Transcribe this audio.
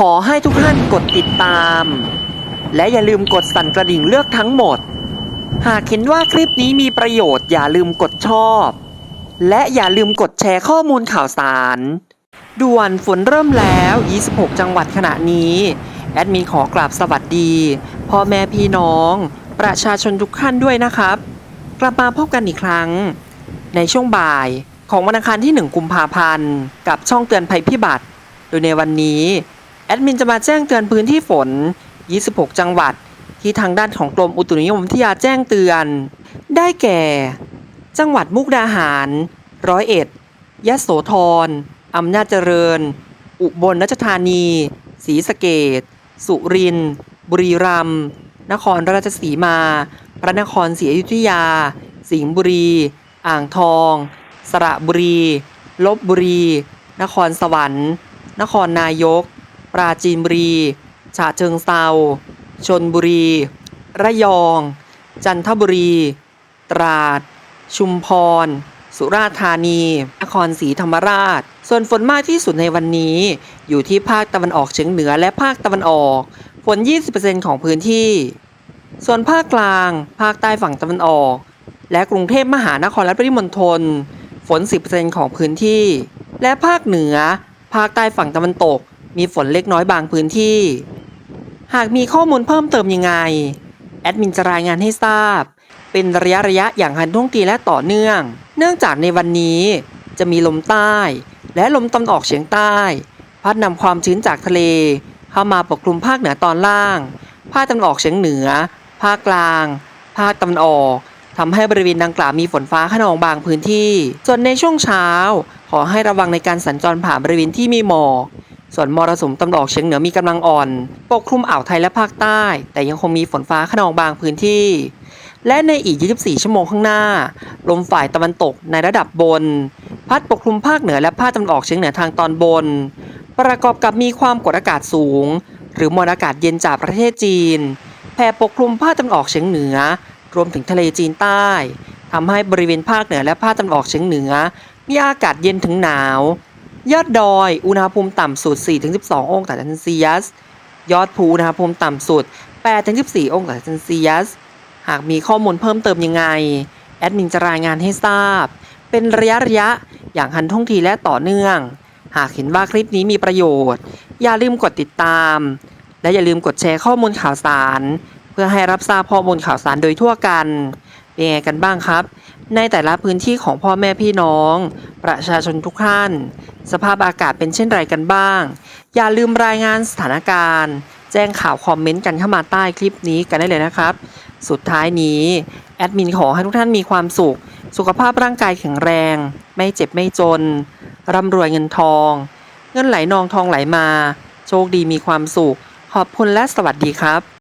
ขอให้ทุกท่านกดติดตาม และอย่าลืมกดสั่นกระดิ่งเลือกทั้งหมด หากเห็นว่าคลิปนี้มีประโยชน์อย่าลืมกดชอบ และอย่าลืมกดแชร์ข้อมูลข่าวสาร ด่วนฝนเริ่มแล้ว 26 จังหวัดขณะนี้ แอดมินขอกราบสวัสดีพ่อแม่พี่น้อง ประชาชนทุกท่านด้วยนะครับ กลับมาพบกันอีกครั้ง ในช่วงบ่ายของวันอังคารที่ 1 กุมภาพันธ์ กับช่องเตือนภัยพิบัติ โดยในวันนี้ แอดมินจะมาแจ้งเตือนพื้นที่ฝน 26 จังหวัด ที่ทางด้านของกรมอุตุนิยมวิทยาแจ้งเตือน ได้แก่ จังหวัดมุกดาหาร ร้อยเอ็ด ยะโสธร อำนาจเจริญ อุบลราชธานี ศรีสะเกดสุรินทร์ บุรีรัมย์ นครราชสีมา พระนครศรีอยุธยา สิงห์บุรี อ่างทอง สระบุรี ลบบุรี นครสวรรค์ นครนายก ปราจีนบุรีฉะเชิงเซาชนบุรี ระยอง จันทบุรี ตราด ชุมพร สุราษฎร์ธานี นครศรีธรรมราช ส่วนฝนมากที่สุดในวันนี้ อยู่ที่ภาคตะวันออกเฉียงเหนือและภาคตะวันออก ฝน 20%ของพื้นที่ ส่วนภาคกลาง ภาคใต้ฝั่งตะวันออก และกรุงเทพมหานครและปริมณฑล ฝน 10%ของพื้นที่ และภาคเหนือ ภาคใต้ฝั่งตะวันตก มีฝนเล็กน้อยบางพื้นที่ หากมีข้อมูลเพิ่มเติมยังไง แอดมินจะรายงานให้ทราบ เป็นระยะระยะอย่างทันท่วงทีและต่อเนื่อง เนื่องจากในวันนี้จะมีลมใต้ และลมตะวันออกเฉียงใต้ พัดนำความชื้นจากทะเล เข้ามาปกคลุมภาคเหนือตอนล่าง ภาคตะวันออกเฉียงเหนือ ภาคกลาง ภาคตะวันออกทำให้บริเวณดังกล่าวมีฝนฟ้าขนองบางพื้นที่ ส่วนในช่วงเช้า ขอให้ระวังในการสัญจรผ่านบริเวณที่มีหมอก ส่วนมรสุมตะวันออกเฉียงเหนือมีกำลังอ่อน ปกคลุมอ่าวไทยและภาคใต้ แต่ยังคงมีฝนฟ้าขนองบางพื้นที่ และในอีก 24 ชั่วโมงข้างหน้า ลมฝ่ายตะวันตกในระดับบน พัดปกคลุมภาคเหนือและภาคตะวันออกเฉียงเหนือทางตอนบน ประกอบกับมีความกดอากาศสูง หรือมวลอากาศเย็นจากประเทศจีนแผ่ปกคลุมภาคตะวันออกเฉียงเหนือ รวมถึงทะเลจีนใต้ทำให้บริเวณภาคเหนือและภาคตะวันออกเฉียงเหนือ มีอากาศเย็นถึงหนาว ยอดดอยอุณหภูมิต่ำสุด 4-12 องศาเซลเซียส ยอดภูอุณหภูมิต่ำสุด 8-14 องศาเซลเซียส หากมีข้อมูลเพิ่มเติมยังไง แอดมินจะรายงานให้ทราบ เป็นระยะระยะอย่างทันท่วงทีและต่อเนื่อง หากเห็นว่าคลิปนี้มีประโยชน์ อย่าลืมกดติดตาม และอย่าลืมกดแชร์ข้อมูลข่าวสาร เพื่อให้รับทราบข้อมูลข่าวสารโดยทั่วกันเป็นไงกันบ้างครับในแต่ละพื้นที่ของพ่อแม่พี่น้อง ประชาชนทุกท่าน สภาพอากาศเป็นเช่นไรกันบ้าง อย่าลืมรายงานสถานการณ์ แจ้งข่าวคอมเมนต์กันเข้ามาใต้คลิปนี้กันได้เลยนะครับ สุดท้ายนี้ แอดมินขอให้ทุกท่านมีความสุข สุขภาพร่างกายแข็งแรง ไม่เจ็บไม่จน ร่ำรวยเงินทอง เงินไหลนองทองไหลมา โชคดีมีความสุข ขอบคุณและสวัสดีครับ